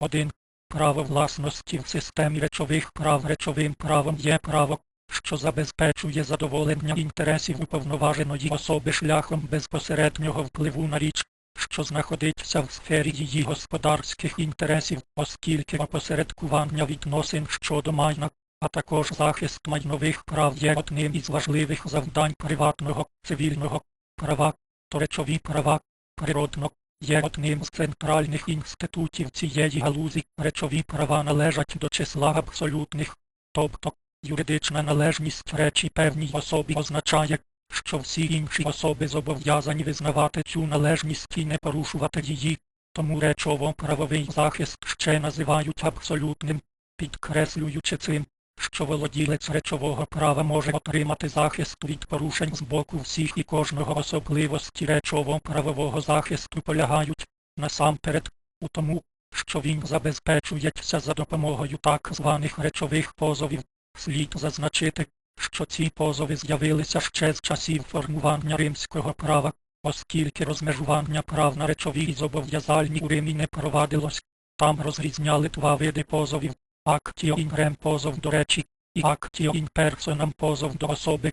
1. Право власності в системі речових прав речовим правом є право, що забезпечує задоволення інтересів уповноваженої особи шляхом безпосереднього впливу на річ, що знаходиться в сфері її господарських інтересів, оскільки опосередкування відносин щодо майна, а також захист майнових прав є одним із важливих завдань приватного цивільного права, то речові права природно є одним з центральних інститутів цієї галузі. Речові права належать до числа абсолютних, тобто юридична належність речі певній особі означає, що всі інші особи зобов'язані визнавати цю належність і не порушувати її, тому речово-правовий захист ще називають абсолютним, підкреслюючи цим, що володілець речового права може отримати захист від порушень з боку всіх і кожного особливості речово-правового захисту полягають насамперед у тому, що він забезпечується за допомогою так званих речових позовів. Слід зазначити, що ці позови з'явилися ще з часів формування римського права, оскільки розмежування прав на речові і зобов'язальні у Римі не провадилось, там розрізняли два види позовів актіо ін рем позов до речі і актіо ін персонам позов до особи.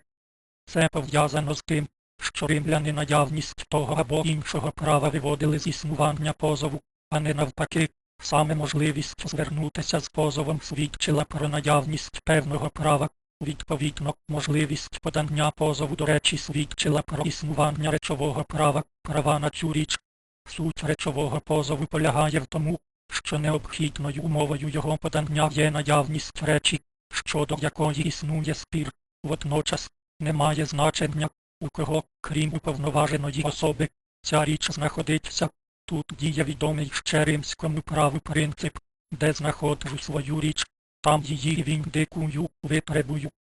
Це пов'язано з тим, що римляни наявність того або іншого права виводили з існування позову, а не навпаки, саме можливість звернутися з позовом свідчила про наявність певного права. Відповідно, можливість подання позову до речі свідчила про існування речового права, права на цю річ. Суть речового позову полягає в тому, що необхідною умовою його подання є наявність речі, щодо якої існує спір, водночас немає значення, у кого, крім уповноваженої особи, ця річ знаходиться. Тут діє відомий ще римському праву принцип, де знаходжу свою річ, там її віндикую, витребую.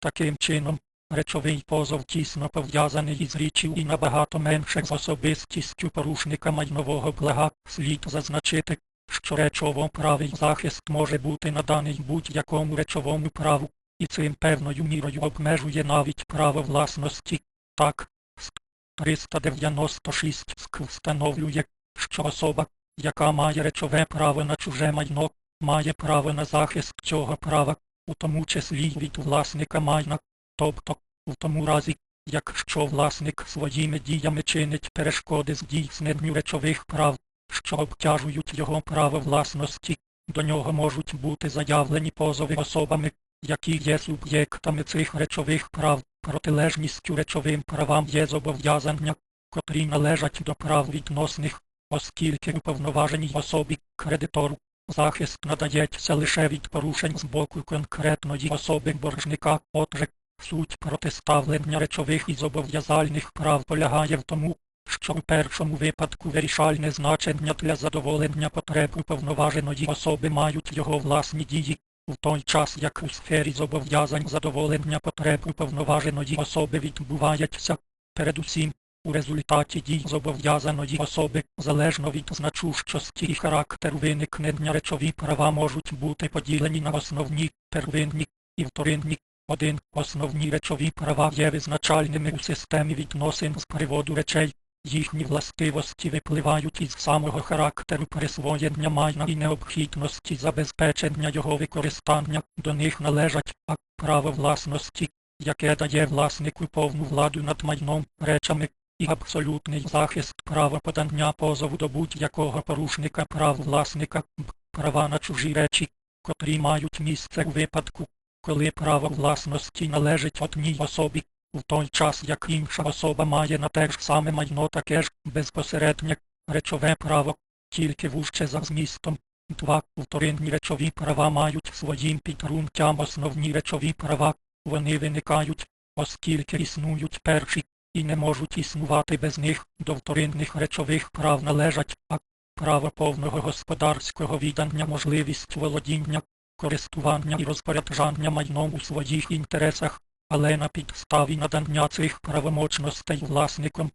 Таким чином, речовий позов тісно пов'язаний із річчю і набагато менше з особистістю порушника майнового блага, слід зазначити, що речово-правий захист може бути наданий будь-якому речовому праву, і цим певною мірою обмежує навіть право власності. Так, з 396 СК. встановлює, що особа, яка має речове право на чуже майно, має право на захист цього права, у тому числі від власника майна, тобто, в тому разі, якщо власник своїми діями чинить перешкоди здійсненню речових прав, що обтяжують його право власності, до нього можуть бути заявлені позови особами, які є суб'єктами цих речових прав, протилежністю речовим правам є зобов'язання, котрі належать до прав відносних, оскільки уповноваженій особі, кредитору, захист надається лише від порушень з боку конкретної особи боржника, отже, суть протиставлення речових і зобов'язальних прав полягає в тому, що у першому випадку вирішальне значення для задоволення потреб уповноваженої особи мають його власні дії, в той час як у сфері зобов'язань задоволення потреб уповноваженої особи відбувається, передусім, у результаті дій зобов'язаної особи, залежно від значущості і характеру виникнення речові права можуть бути поділені на основні, первинні і вторинні. Один основні речові права є визначальними у системі відносин з приводу речей, Їхні властивості випливають із самого характеру присвоєння майна і необхідності забезпечення його використання, до них належать а право власності, яке дає власнику повну владу над майном, речами, і абсолютний захист права подання позову до будь-якого порушника прав власника, б, права на чужі речі, котрі мають місце у випадку, коли право власності належить одній особі, в той час як інша особа має на те ж саме майно таке ж безпосереднє речове право, тільки вужче за змістом. Два вторинні речові права мають своїм підґрунтям основні речові права, вони виникають, оскільки існують перші, і не можуть існувати без них, до вторинних речових прав належать, а право повного господарського віддання можливість володіння, користування і розпоряджання майном у своїх інтересах, але на підставі надання цих правомочностей власником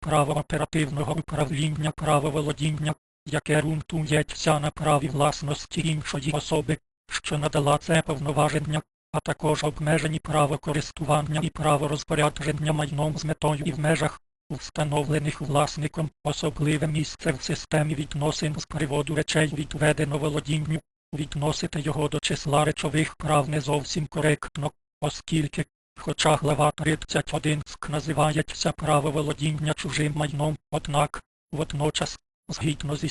право оперативного управління право володіння, яке ґрунтується на праві власності іншої особи, що надала це повноваження, а також обмежені право користування і право розпорядження майном з метою і в межах встановлених власником, особливе місце в системі відносин з приводу речей відведено володінню, відносити його до числа речових прав не зовсім коректно, оскільки, хоча глава 31 СК називається право володіння чужим майном, однак, водночас, згідно зі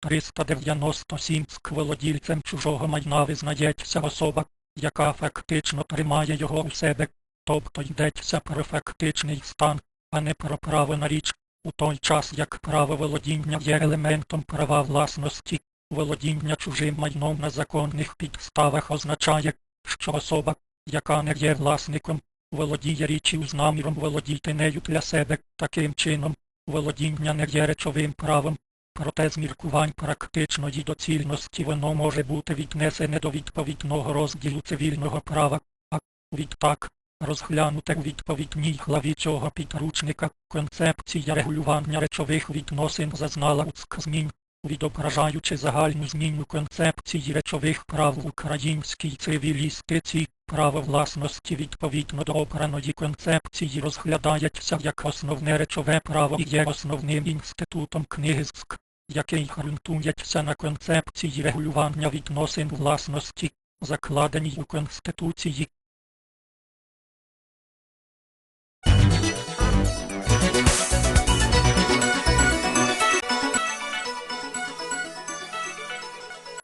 397 СК володільцем чужого майна визнається особа, яка фактично тримає його у себе, тобто йдеться про фактичний стан, а не про право на річ, у той час як право володіння є елементом права власності, володіння чужим майном на законних підставах означає, що особа, яка не є власником, володіє річчю з наміром володіти нею для себе, таким чином, володіння не є речовим правом, проте з міркувань практичної доцільності воно може бути віднесене до відповідного розділу цивільного права, а відтак, розглянуте у відповідній главі цього підручника, концепція регулювання речових відносин зазнала уцк змін, відображаючи загальну зміну концепції речових прав в українській цивілістиці, право власності відповідно до обраної концепції розглядається як основне речове право і є основним інститутом книгиськ, який ґрунтується на концепції регулювання відносин власності, закладеній у Конституції,